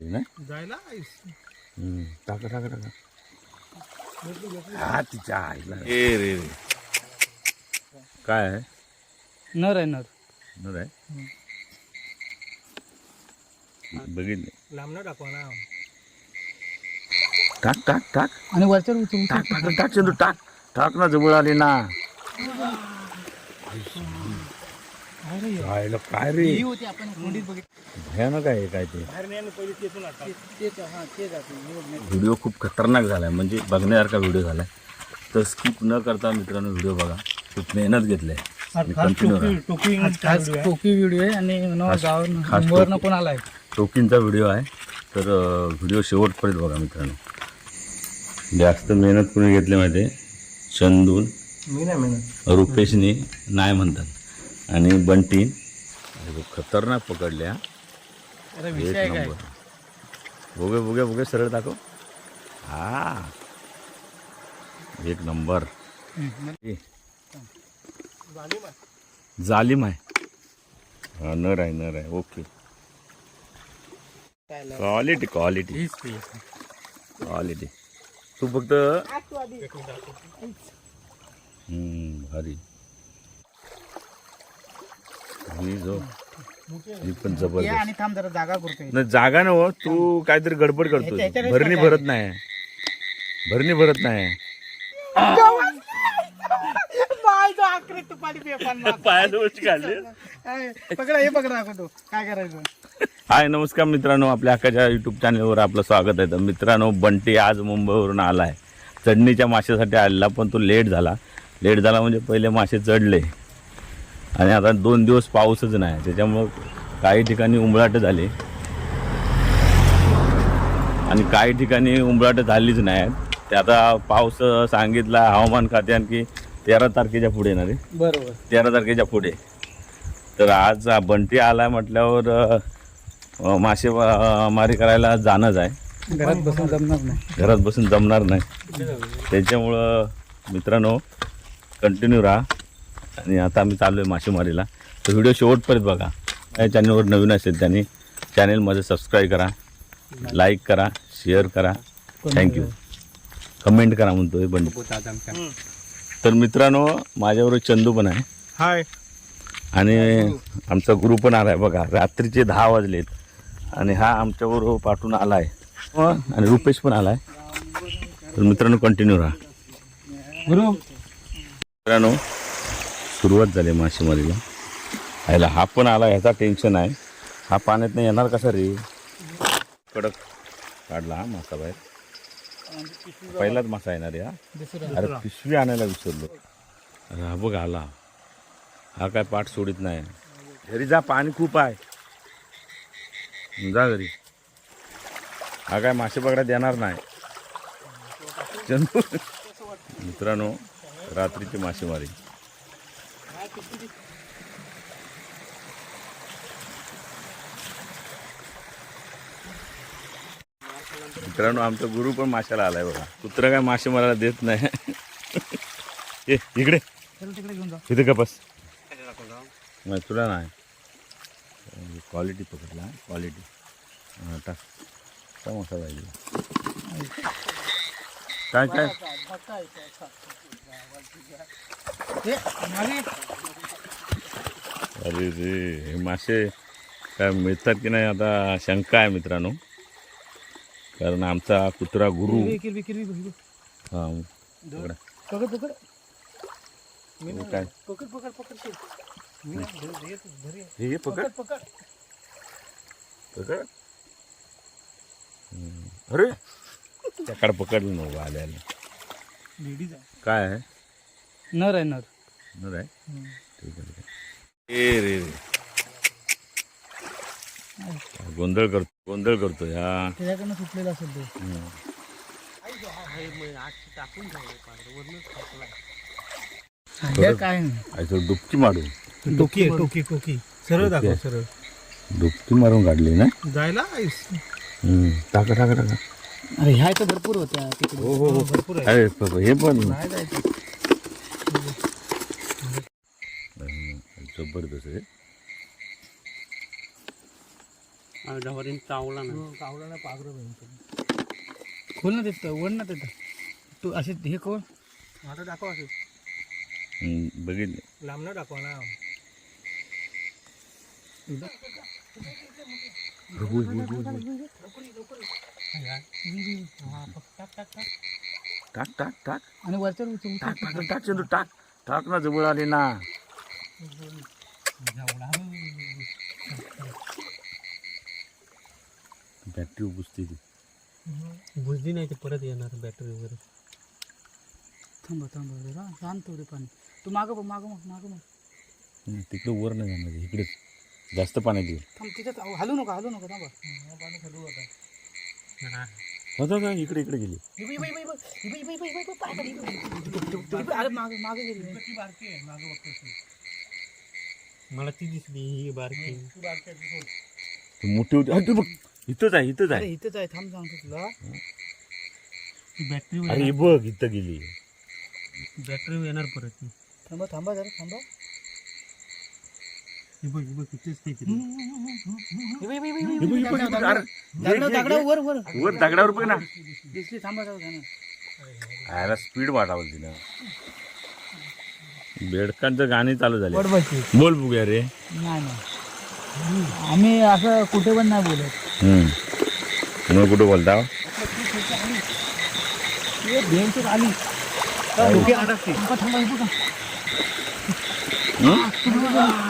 ना? जायला हम्म. टाका टाका टाका. हा तिच्या आईला. ए रे रे. काय आहे? नर आहे नर. नर आहे? बघितले. लांब न टाकवा ना टाक टाक टाक. आणि वरच्या उचलून टाक टाक टाक चंदू टाक. टाक ना जवळ आले ना. आईला काय रे? ही होती आपण बघितली. काय ते? हा तेच आपण हे बघ, नाही. व्हिडिओ खूप खतरनाक झालाय म्हणजे बघण्यासारखा व्हिडिओ झालाय. तर स्किप न करता मित्रांनो व्हिडिओ बघा. खूप मेहनत घेतलाय कंटिन्यू टोकी व्हिडिओ आहे. आणि टोकींचा व्हिडिओ आहे. तर व्हिडिओ शेवटपर्यंत बघा मित्रांनो. जास्त मेहनत कोणी घेतली माहिती आहे चंदून मी नाही मेहनत. रुपेशनी नाही म्हणतात. आणि बंटी अरे बघ, खतरनाक पकडले एक काय? नंबर. बघे बघे बघे सरळ दाखव. हा. एक नंबर. ए, जालिम आहे. हा नर आहे नर आहे. ओके. क्वालिटी क्वालिटी हीच ती. क्वालिटी तू फक्त हम्म, भारी. जो ही पण ये जबरदस्त आणि थांब जरा जागा करतोय. नाही जागा नव तू काहीतरी गडबड करतो ह्याच्या- भरणी भरत नाही. भरणी भरत नाही. पायाजवळ काढले पकडा हे पकडा दाखवतो काय करायचं? हाय नमस्कार मित्रांनो. आपल्या हक्काच्या युट्यूब चॅनलवर आपलं स्वागत आहे. तर मित्रांनो बंटी आज मुंबईवरून आला आहे चढणीच्या माशासाठी आलेला पण तो लेट झाला. लेट झाला म्हणजे पहिले मासे चढले. आणि आता दोन दिवस पाऊसच नाही. त्याच्यामुळं काही ठिकाणी उंबळाट झाले. आणि काही ठिकाणी उंबळाट झालीच नाही. ते आता पाऊस सांगितला हवामान खात्यानं की तेरा तारखेच्या पुढे येणार आहे. बरोबर. तेरा तारखेच्या पुढे. तर आज बंटी आलाय म्हटल्यावर मासे मारी करायला जाणंच आहे. घरात बसून जमणार नाही. घरात बसून जमणार नाही. त्याच्यामुळं मित्रांनो कंटिन्यू राहा. आणि आता आम्ही चाललो आहे मासेमारीला. तर व्हिडिओ शेवटपर्यंत बघा. या चॅनलवर नवीन असेल त्यांनी चॅनलमध्ये सबस्क्राईब करा लाईक करा शेअर करा. थँक्यू कमेंट करा म्हणतोय बंटी तर मित्रांनो माझ्याबरोबर चंदू पण आहे. हाय. आणि आमचा गुरु पण आलाय बघा. रात्रीचे दहा वाजलेत. आणि हा आमच्याबरोबर पाठवून आलाय. आणि रुपेश पण आलाय. तर मित्रांनो कंटिन्यू राहा. गुरु. मित्रांनो सुरुवात झाली मासेमारीला. आयला हा पण आला ह्याचा टेन्शन आहे. हा पाण्यात नाही येणार कसा रे? कडक काढला हा मासा बाहेर. पहिलाच मासा येणार आहे हा. अरे पिशवी आणायला विसरलो. अरे हा बघ आला. हा काय पाठ सोडित नाही. घरी जा पाणी खूप आहे. जा घरी. हा काय मासे पकडायला देणार नाही. मित्रांनो रात्रीची मासेमारी. मित्रांनो आमचा गुरु पण माशाला आलाय बघा. कुत्रा काय मासे मारायला देत नाही. ए इकडे. चल तिकडे घेऊन जा. तिथे का बस. नाही तुला नाही. क्वालिटी पकडला क्वालिटी टाक. मोठा पाहिजे. काय काय? हे. अरे रे हे मासे काय मिळतात की नाही? आता शंका आहे मित्रांनो. कारण आमचा कुत्रा गुरु. हां काय? पकड पकड पकड. अरे! त्याकडे पकडलं नव्हतं आल्याला काय आहे? नर आहे नर. नर आहे. ठीक आहे ए रे रे. गोंधळ करतो गोंधळ करतो या. त्याच्याकडनं सुटलेला असेल ते. काय नाही. डुबकी मारू. टोकी आहे, टोकी टोकी सरळ दाखव सरळ. डुबकी मारून काढली ना? जायला. टाका टाका टाका. अरे ह्या तर भरपूर होत्या तिकडे. हो हो हो. भरपूर आहे अरे हे पण नाही जायचं. जबरदस्त आहे. डवरीन चावला ना कावळाला पागरं खोल ना तिथं वड ना तिथं. तू असे हे कोण आता दाखव असं हम्म, बघितले. लांब ना दाखवा ना. टाक टाक टाक. आणि उचल टाक टाक. टाक चंदू टाक. टाक ना जवळ आले ना. बॅटरी बुजते ती. बुजली नाही ते परत येणार बॅटरी वगैरे. थांबा थांबा जरा शांत थोडे पाणी. तू मागं बघ मागं मग मागं मग तिकडे वर नाही जाणार इकडेच जास्त पाण्यात येईल. थांब तिथं हलू नका हलू नका थांबा. होतं का इकडे इकडे गेली मला ती दिसली ही बारकी मोठी होती बघ इथंच आहे इथंच आहे इथंच आहे थांब सांगतो तुला ती बॅटरी बघ इथं गेली बॅटरी येणार परत थांबा थांबा जरा थांबा दगडा. वर वर. वर दगडावर बघ ना. दिसली थांबा आयला स्पीड वाढावं तिनं. बेडकांचं गाणी चालू झाले. बोल बघूया रे. नाही नाही. आम्ही असं कुठे पण नाही बोलत. हम्म. मग कुठं बोलता? ये आली. डोकी अडकते. थांबा थांबा हे बघा अरे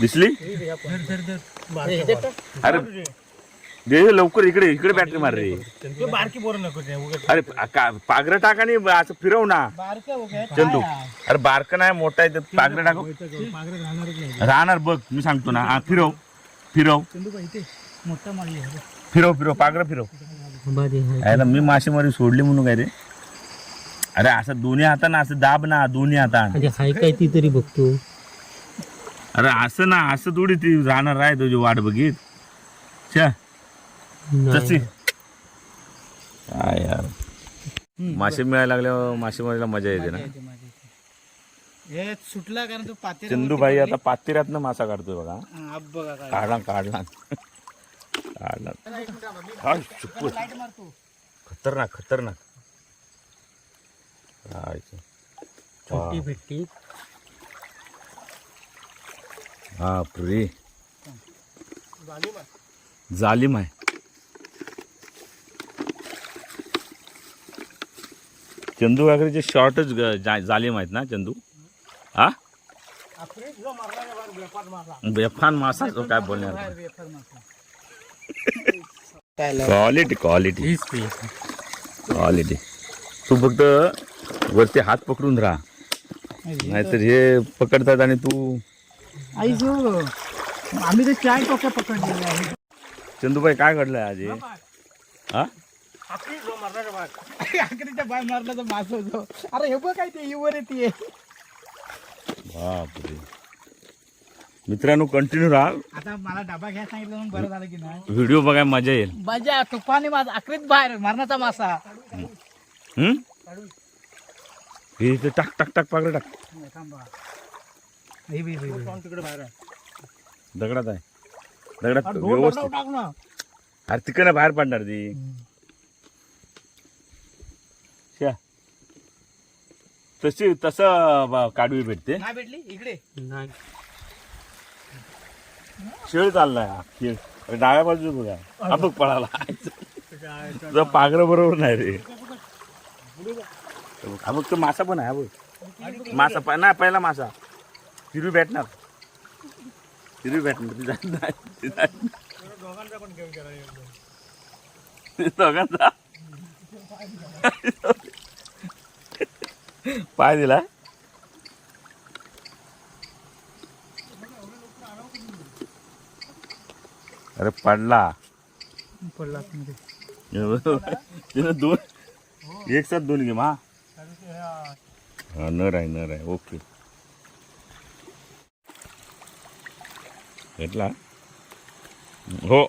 दिसली. अरे दे लवकर इकडे इकडे बॅटरी मार रे ते बारकी पोरं नको. अरे का- पागरं टाका आणि असं फिरव ना चंदू? अरे बारकं नाही मोठा आहे ते पागरं टाकू पागरं राहणारच नाही राहणार बघ मी सांगतो ना फिरव फिरव. फिरव फिरव पागरं फिरव यायला मी मासेमारी सोडली म्हणून काय रे अरे असं दोन्ही हातानं असं दाब ना दोन्ही हातान काय ती तरी बघतो अरे असं ना असं थोडी ती राहणार आहे तुझी वाट बघित. छ्या. तशी काय यार. मासे मिळायला लागल्यावर मासेमारीला मजा येते ना. हे सुटला कारण तो पाते चंदूबाई आता पातेऱ्यातनं मासा काढतोय बघा. बघा काय काढला काढला काढला हाय, शुक्र. लाइट मारतो. खतरनाक खतरनाक. छोटी. भेटती. बापरे. जालिम आहे. चंदू वगैरेचे शॉर्टच जालिम आहेत ना चंदू? हा. बेफान मासा. तो काय बोलणार. क्वालिटी क्वालिटी क्वालिटी तू फक्त वरती हात पकडून राहा. नाहीतर हे पकडतात आणि तू आई जो आम्ही ते चाय टोक्या पकडलेले आहे चंदूबाई काय घडलंय आज हे? हा? आखरीच्या बाय मारला तर मास होतो. अरे हे बघ काय ते इवर येते बापरे. मित्रांनो कंटिन्यू राहा. आता मला डबा घ्या सांगितलं म्हणून बरं झालं की नाही. व्हिडिओ बघायला मजा येईल. माझ्या तुफानी माझा आखरीत बाहेर मरणाचा मासा. हम्म? हे इथे टाक टाक टाक पागड टाक. थांबा. तिकडे बाहेर आहे. दगडात आहे. दगडात व्यवस्थित. टाक ना. अरे तिकडे बाहेर पडणार ती. श्या. तशी तसं ब- काढवी भेटते. नाही भेटली? इकडे. नाही. शेळ चाललाय हा अरे डाव्या बाजू बघा. हा बघ पळाला. तुझा पागरं बरोबर नाही रे. हा बघ तो मासा पण आहे हा बघ. मासा पा- नाही पहिला मासा. हिरवी भेटणार. हिरवी भेटणार. ती जात नाही. दोघांचा. पण पाय दिला. अरे पडला. पडला दोन एक साथ दोन घे मा. हा नर आहे नर आहे. ओके. भेटला हो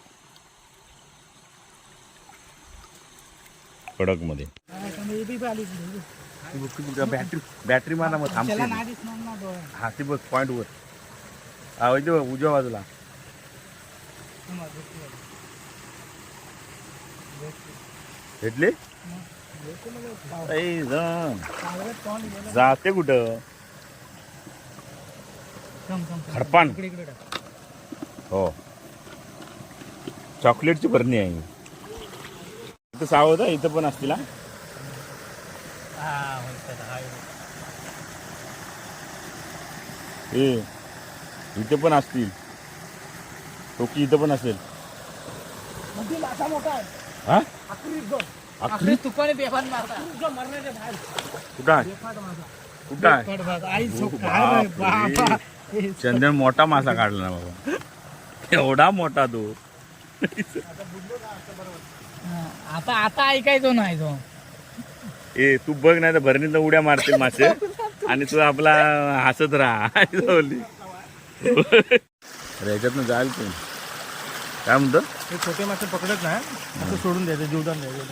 कडकमध्ये. बॅटरी बॅटरी मारा मग थांबते. हा ती बघ पॉईंट वर हा बघ, उजव्या बाजूला भेटले. जाते कुठं. खडपान इकडे इकडे टाक. हो. चॉकलेटची भरणी आहे. इथं सावध आहे इथं पण असतील हा? हा ए इथे पण असतील. टोकी इथं पण असेल. हा? आखरी तुपाने कुठं आहे? कुठं हे चंदन मोठा मासा काढला ना बाबा. एवढा मोठा तो आता आता ऐकायचो नाही तो. ए तू बघ नाही तर भरणीतनं उड्या मारतील मासे. आणि तू आपला हसत राहा. अरे याच्यातनं जाईल तू. काय म्हणतो? हे छोटे मासे पकडत नाही. असं सोडून द्यायचं जीवदान द्यायचं.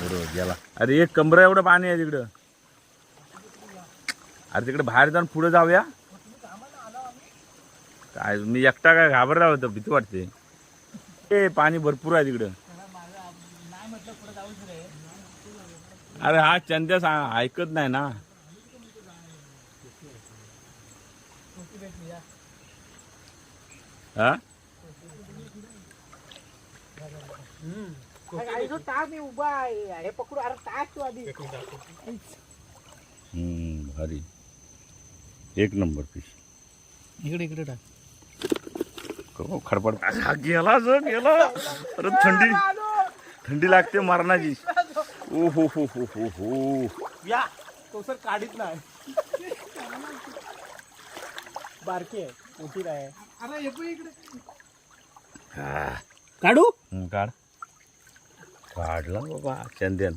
बरोबर गेला. अरे एक कमरा एवढं पाणी आहे तिकडं. अरे तिकडे बाहेर जाऊन पुढे जाऊया. काय मी एकटा काय घाबरला होतो भीती वाटते ए पाणी भरपूर आहे तिकडं. अरे हा चंद्या सांग ऐकत नाही ना. हा? उभा हे पकडू अरे टाक आधी हम्म, भारी. एक नंबर फिश इकडे इकडे टाक. खडपड हा गेला जो गेला अरे थंडी थंडी लागते मरणाची ओ हो हो हो हो हो या तो सर काढीत नाही बारकी आहे मोठी आहे अरे हे पण इकडे हा. काढू काढ काढला बाबा चंदन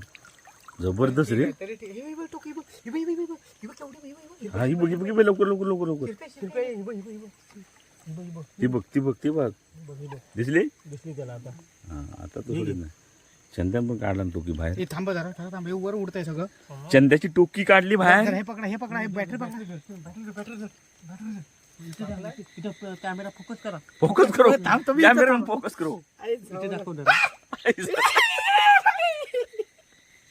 जबरदस्त रे तरी ते- हे बघ, टोक, हे बघ, हे बघ, हे बघ, हे बघ, हे बघ, केवढं, हे बघ, हे बघ, हा ही बघ ही बघ ही बघ, लवकर लवकर लवकर लवकर हे बघ, हे बघ, हे बघ, हे बघ. ती बघ ती बघ ती बघ. दिसली? दिसली त्याला आता. हा आता तो चंदन पण काढला ना टोकी बाहेर. हे थांब जरा थांब हे वर उडतंय सगळं. चंद्याची टोकी काढली बाहेर. हे पकडा हे पकडा हे बॅटरी पकडा. कॅमेरा फोकस करा. फोकस करो. थांब, तुम्ही कॅमेरा फोकस करो. इथे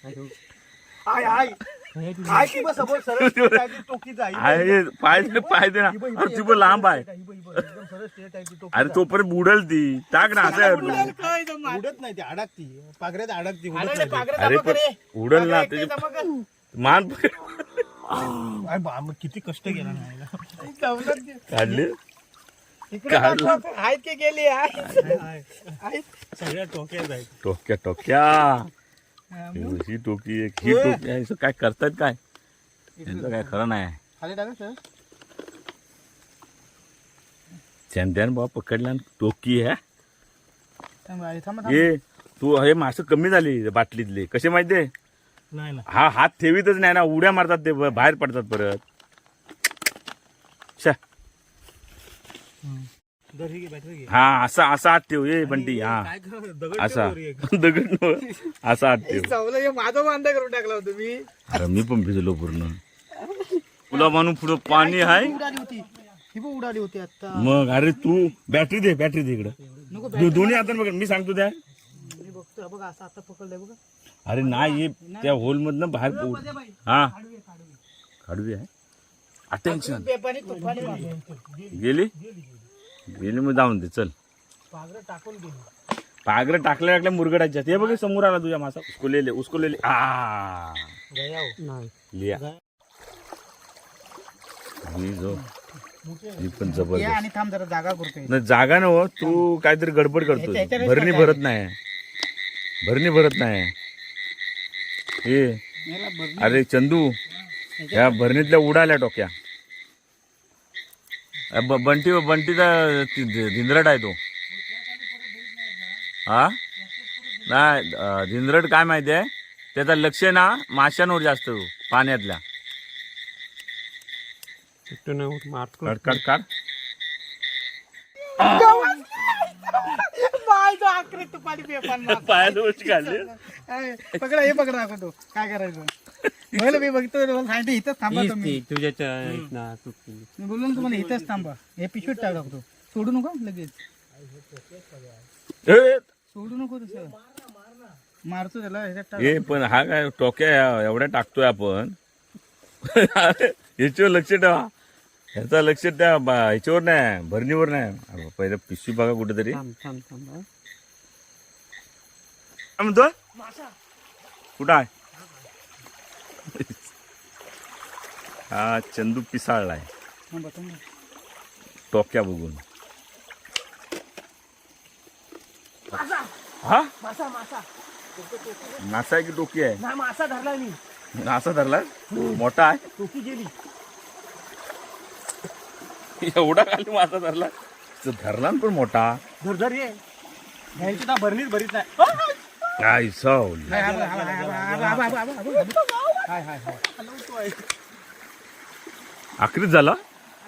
दाखव आय आय आय की बस समोर सरळ straight आहे ती टोकी आहे ना. अरे ती पण लांब आहे. एकदम सरळ straight आहे ती टोकी अरे तोपर्यंत बुडल ती. टाक ना असं. आहे तू. उडत नाही ती अडकती. पागऱ्यात अडकती उडत नाही ती. अरे पण उडल ना त्याची मान पकड. बा, मग किती कष्ट केला नाही काढले? इकडे काढला? आहेत की गेली सगळ्या टोक्यात आहेत. टोक्या टोक्या. ही टोकी एक ही टोकी आहे असं काय करतायत काय? यांचं काय खरं नाही. चंद्यान बाबा पकडला टोकी आहे. थांब आई, थांब थांब. ये तू हे मासं कमी झाली बाटलीतले. कसे माहितीये नाही ना हा हात ठेवीतच नाही ना उड्या मारतात ते बाहेर पडतात परत. शा ही हा असा असा ठेव ये बंटी हा। दगड असा ठेव वर एक. दगड नव्ह. असा हात ठेव माझा बांधा करून टाकला होता मी अरे मी पण भिजलो पूर्ण. तुला म्हणून पुढं पाणी आहे ही पण उडाली होती आता. मग अरे तू बॅटरी दे बॅटरी दे इकडं. नको दो- दोन्ही हातात बघ मी सांगतो त्या. मी बघतो बघा असं आता पकडलंय बघा. अरे नाही हे त्या होल मधनं बाहेर पड- हा. आहे अटेन्शन पेपाने तुफाने गेली. गेली मग जाऊन दे चल. पागरं टाकून गेली पागरं टाकल्या टाकल्या मुरगडाच्या हे बघ समोर आला तुझ्या मासा. उसको ले ले उसको ले ले आ. गया हो. लिया. ही जो ही पण ये जबरदस्त. आणि थांब जरा जागा करतोय नाही जागा न हो तू काहीतरी गडबड करतो ह्याच्या- ह्याच्यानेच भरणी? भरत नाही. भरणी भरत नाही. हे याला. अरे चंदू. ह्या भरणीतल्या उडाल्या टोक्या ब बंटी बंटीचा झिंजरट आहे तो. हा? नाही झिंजरट काय माहिती आहे? त्याचा लक्ष ना माशांवर जास्त पाण्यातल्या. काढ काढ काढ. पायात पकडा हे पकडा काय करायचं? मी बघतो मला सांगितलं इथंच थांबा हीच तुम्ही. ती तुझ्या ना चुकली मी बोललो ना तुम्हाला इथंच थांबा. हे पिशवीत टाक सोडू नका लगेच. ए, सोडू नको तसं. मारतो त्याला ह्याच्यात टाक ए पण हा काय टोक्या एवढ्या टाकतोय आपण. याच्यावर लक्ष ठेवा. ह्याचा लक्ष त्या बा- ह्याच्यावर नाही भरणीवर नाही. अरे पहिलं पिशवी बघा कुठेतरी. थांब थांब थांब हा. काय म्हणतो कुठं आहे? हा चंदू पिसाळलाय. थांबा थांबा. टोक्या बघून. हा? मासा आहे की टोकी आहे? मासा धरला मी. मासा धरला? मोठा आहे? टोकी गेली. एवढा खाली मासा धरला? तो धरला ना पण मोठा. धर धर ये. भरणीच भरीत नाही. काय सावली हाय हाय हाय. आखरीत झाला?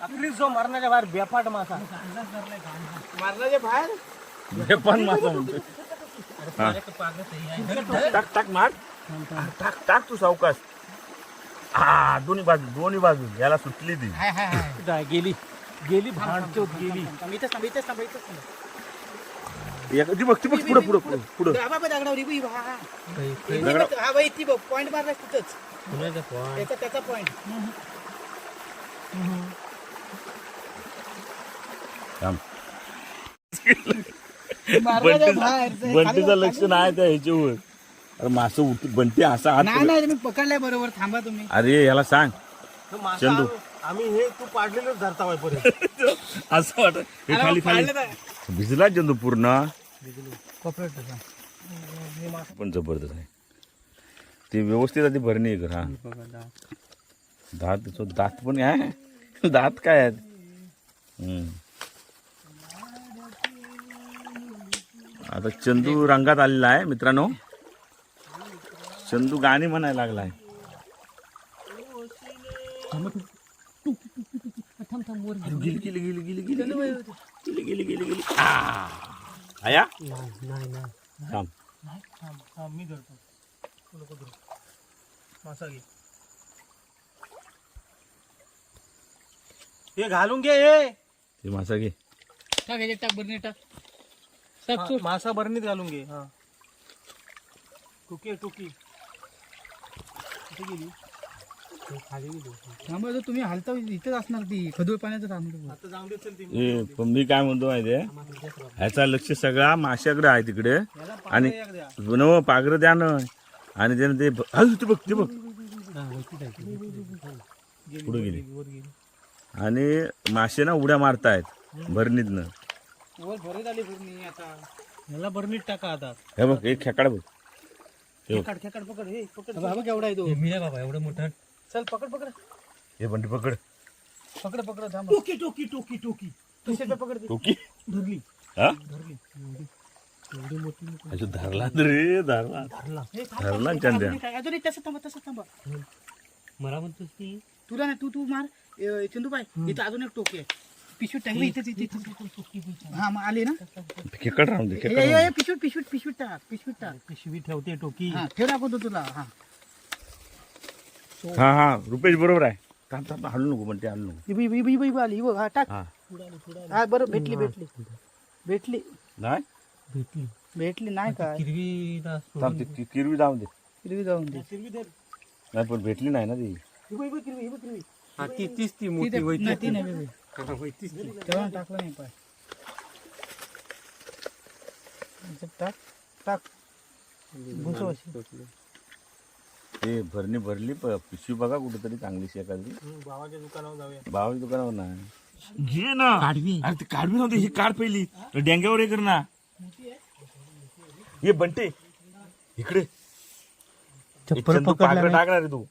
आपली जो मरणाच्या बाहेर बेपाट मासा. मरणाच्या बाहेर? पण मासा म्हणतो हा. टाक टाक मार. टाक टाक तू सावकाश. हा दोन्ही बाजू दोन्ही बाजू. याला सुटली ती. हाय हाय हाय. गेली. गेली भांडचोत गेली. इथंच थांबा इथंच थांबा. एक- ती बघ ती बघ पुढं पुढं पुढं. पुढं. हा बाबा दगडावर ही बघ, हा हा. काही- काही ही बघ, हा बाई ती बघ पॉईंट मारला तिथंच. कुणाचा फोन? त्याचा त्याचा पॉईंट थांब. मारण्याच्या बाहेर बंटी- बंटीचं लक्ष नाही त्या ह्याच्यावर. अरे मासं उठ बंटी असा हात नाही नाही तुम्ही पकडलाय बरोबर. थांबा तुम्ही. अरे याला सांग. चंदू. आम्ही हे तू पाडलेलं धरता परत. असं वाटत. हे खाली खाली. भिजला चंदू पूर्ण. पण जबरदस्त आहे. ते व्यवस्थित आधी भरणी आहे कर हा. दात. त्याचं दात पण आहे. दात काय आहेत. आता चंदू रंगात आलेला आहे मित्रांनो. चंदू गाणी म्हणायला लागलाय. अरे गेली गेली गेली गेली गेली गेली गेली गेली गेली. आया? नाही नाही नाही। थांब मी धरतो तू नको धरू मासा घे हे घालून घे हे ते मासा घे टाक ह्याच्यात टाक। बरणी टाक हा, मासा बरणीत घालून घे हा। टोकी आहे, टोकी। कुठे गेली ते खाली गेली. थांबा जर तुम्ही हलता इथेच असणार ती खदूळ पाण्याचं थांबतो पण मी काय म्हणतो माहितीये? ह्याचा लक्ष सगळा माशाकडे आहे तिकडे. आणि नव पागरं द्या ना. आणि त्यानं ते हल ते बघ ते बघ. हा. पुढे गेली. आणि मासे ना उड्या मारतायत भरणीतनं भरत आली पूर्ण आता. ह्याला बरणीत टाका आता. हे बघ एक खेकाड बघ. हे. खेकड खेकड पकड हे पकड. बाबा केवढा आहे तो? हे मिळा बाबा एवढं मोठं. चल पकड पकड. हे बंटी पकड. पकड पकड थांब. टोकी टोकी टोकी टोकी. कशाला पकड? टोकी? धरली. हा? धरली. अजून धरला रे धरला. धरला. चंद्या. अजून तसं थांबा तसं थांबा. मला म्हणतोस की तुला नाही तू तू मार. चंदूबाई इथं अजून एक टोकी आहे. पिशवीत टाकली इथेच इथे इथे हा मग आली ना? राहून दे पिशवीत टाक पिशवीत टाक. पिशवी ठेवते टोकी. हा ठेव दाखवतो तुला हा. हा हा रुपेश बरोबर आहे. थांब थांब हलू नको बंटी हलू नको. इबी आली इबी हा टाक. हा. हा बरं भेटली भेटली. भेटली. नाही? भेटली. भेटली नाही काय? हिरवीला थांब सोडून ते कि- किरवी जाऊन दे. हिरवी जाऊन दे. नाही पण भेटली नाही ना ती. किरवी किरवी. हा ती तीच ती ती मोठी नाही, ती. हा, ती. तेव्हा टाकलं नाही पाय. टाक टाक. अशी. ते भरणी भरली प- पिशवी बघा कुठेतरी चांगलीशी एखादी. भावाच्या दुकानावर जाऊया. बाबाच्या दुकानावर नाही. घे ना. काढवी. अरे ते काढवी नव्हते ही काढ पहिली. डेंग्यावर हे कर ना. ये बंटे. इकडे. टाकणार रे तू.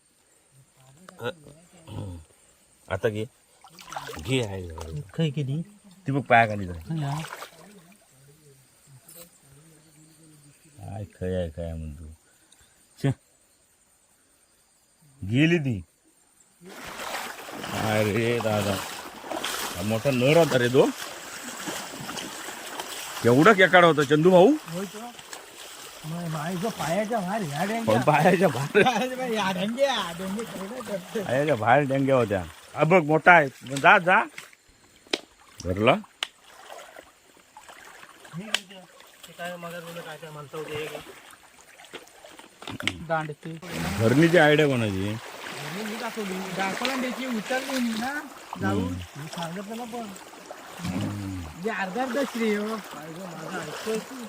आता घे. घे आहे. खय केली ती बघ पाया खाली जाय. काय खय आहे काय म्हणतो छे गेली ती. अरे दादा. हा मोठा नर होता रे तो. केवढा केकाड होता चंदू भाऊ. पायाच्या बाहेर ह्या पण डेंग्या पायाच्या बाहेर ह्या डेंग्या. पायाच्या बाहेर होत्या. हा बघ मोठा आहे. जा जा. धरला. काय म्हणता काय. दांडते. धरणीची आयडिया कोणाची? मी मी दाखवली. दाखवला आणि त्याची उतरली मी ना जाऊन मी सांगितलं ना पण. जे अर्धा अर्धा श्री काय गं, माझं ऐकतोय तू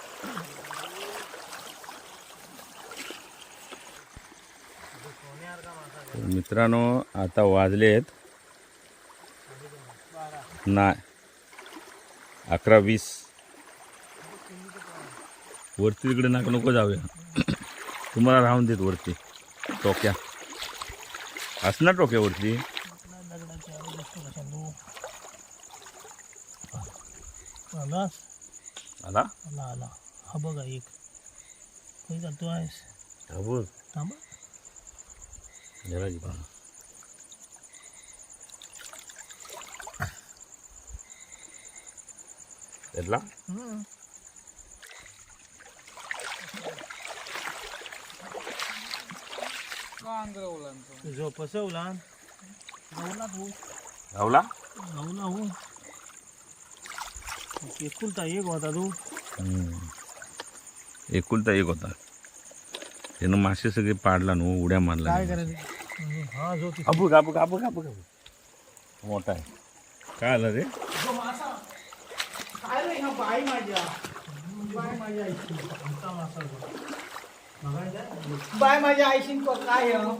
तर मित्रांनो आता वाजलेत नाही अकरा वीस. वरती तिकडे नाक नको जाऊया. तुम्हाला राहून देत वरती. टोक्या. असणार टोक्यावरती आला? आला? आला हा बघा एक. काही जातो आहेस? बघ. थांबा. जरा भाऊ. हो एकुलता एक होता तो. एकुलता एक होता. त्यानं मासे सगळे पाडला नो उड्या मारला काय करायचं? हा जो मोठा आहे. काय आलं रे? जो मासा. काय रे हा बाई माझ्या. बाय माझ्या मासा? बाय माझ्या आईशी को काय आहे, हो?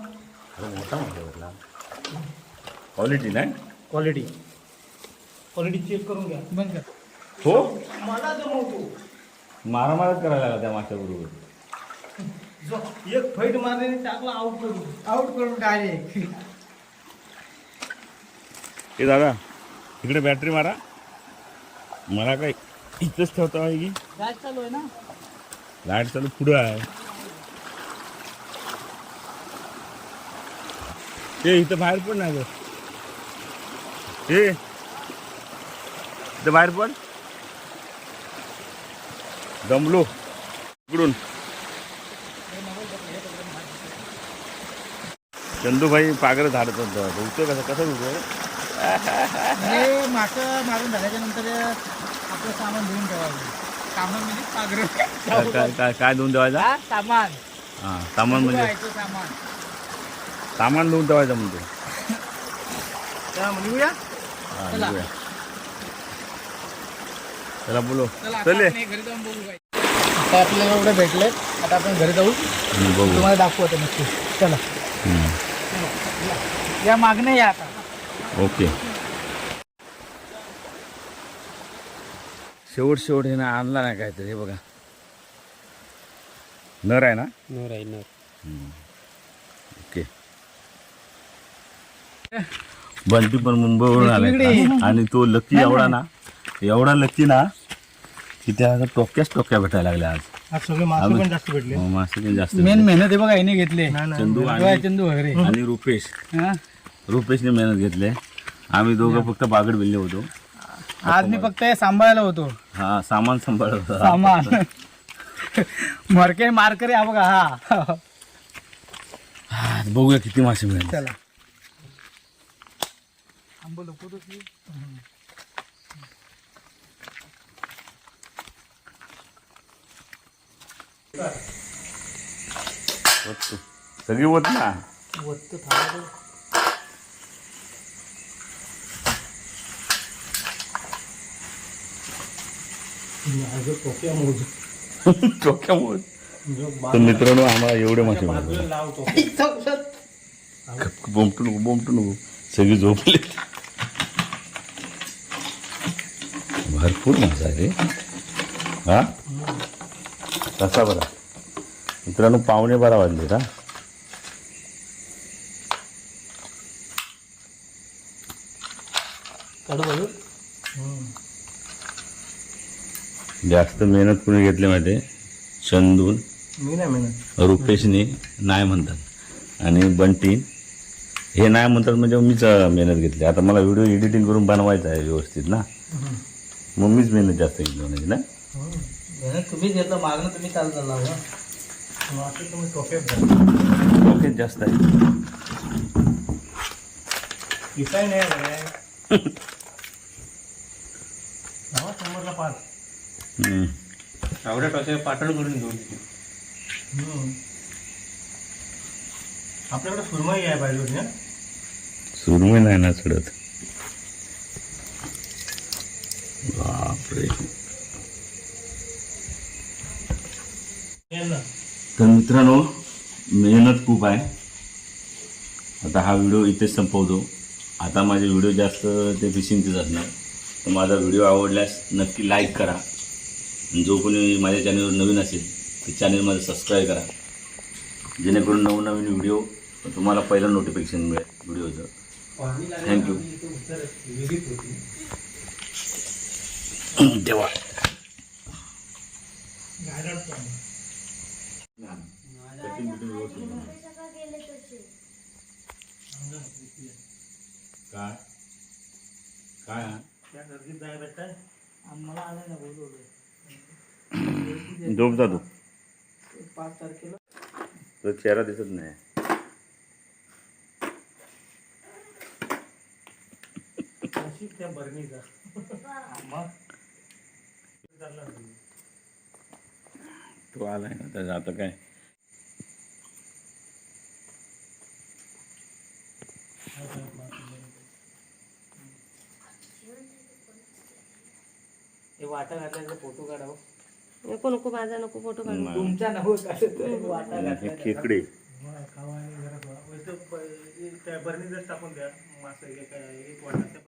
अरे मोठा मासा क्वालिटी नाही? क्वालिटी क्वालिटी चेक करून घ्या. बंद कर. हो? मला जमवतो मारामारच करायला लागला त्या माशाबरोबर जो एक फैट मारले टाकला आउट करून. आउट करून डायरेक्ट ए दादा इकडे बॅटरी मारा. मला काय इथंच ठेवता आहे की? काय चालू आहे ना? लाइट चालू पुढं आहे. ते इथं बाहेर पण नाही गं. ए इथं बाहेर पण दमलो. इकडून. चंदूभाई पागर झाडत होतं धुतोय कसं कसं हे मासं मारून झाल्याच्यानंतर आपलं सामान धुवून ठेवायचं सामान म्हणजे पागरं काय काय धुवून ठेवायचा? हा, सामान. हां सामान म्हणजे? सामान. सामान धुवून ठेवायचं म्हणतो. हा, चला. निघूया. चला बोलो. चला आता चले. आपण घरी जाऊन बघू काय. आता आपल्याला एवढे भेटले आता आपण घरी जाऊ. हम्म, बघू. तुम्हाला दाखवू आता नक्की. चला. हम्म. या मागणे या आता. ओके. शेवट शेवट हे ना आणला नाही काहीतरी हे बघा. नर आहे ना? नर आहे नर ओके बंटी पण मुंबईवरून आलाय. आणि तो लकी एवढा ना एवढा लकी ना की त्या आता टोक्याच टोक्या भेटायला लागल्या आज. आज सगळे मासे आम्ही- पण जास्त भेटले. हो, मासे पण जास्त मेन मेहनत आहे बघा हिने घेतले. चंदू चंदू वगैरे. आणि रुपेश. हा? रुपेशने मेहनत घेतले. आम्ही दोघं फक्त बागड बिल्ले होतो. आज मी फक्त हे सांभाळायला होतो. हा सामान सांभाळत होता. सामान. मरके मारकरी हा बघा हा. हा, बघूया किती मासे मिळाले. चला. वत्तू. सगळी होत ना? वत्त थांबतो माझं टोक्या मोज डोक्यामुळे जो तर मित्रांनो आम्हाला एवढे मासे मिळाले लावतो बोमटू नको बोमटू नको. सगळी झोपले भरपूर मासा आहे रे. हा? कसा बरा? मित्रांनो पावणे बारा वाजले का जास्त मेहनत कोणी घेतली माहिती चंदून मी नाही रुपेशने नाही म्हणतात. आणि बंटी हे नाही म्हणतात म्हणजे मीच मेहनत घेतली. आता मला व्हिडिओ एडिटिंग करून बनवायचा आहे व्यवस्थित ना? मग मीच मेहनत जास्त घेतली म्हणजे ना? मेहनत तुम्हीच घेतलं मागणं तुम्ही चालू झाला तुम्ही जास्त. आहे. दिसाय नाही टोच्या पातळ करून घेऊन आपल्याकडे सुरमई आहे पाहिजे सुरमई नाही ना चढत. बापरे. तर मित्रांनो मेहनत खूप आहे. आता हा व्हिडिओ इथेच संपवतो. आता माझे व्हिडिओ जास्त ते फिशिंगचेच असणार. तर माझा व्हिडिओ आवडल्यास नक्की लाईक करा. आणि जो कोणी माझ्या चॅनलवर नवीन असेल ते चॅनल माझं सबस्क्राईब करा. जेणेकरून नवनवीन व्हिडिओ तुम्हाला पहिलं नोटिफिकेशन मिळेल व्हिडिओचं. थँक्यू देवा. काय? काय झोप जातो पाच तारखेला तो चेहरा दिसत नाही. त्या बरणीचा. मग. तो आलाय ना त्याचं आता काय? हे वाटा घातल्याचा फोटो काढावं. नको नको माझा नको फोटो काढू. कसं तरी वाटा हे खेकडे. मग खावा आणि जरा थोडा. वैसे प- त्या बरणीतच टाकून द्या. मासे एक एक वाटा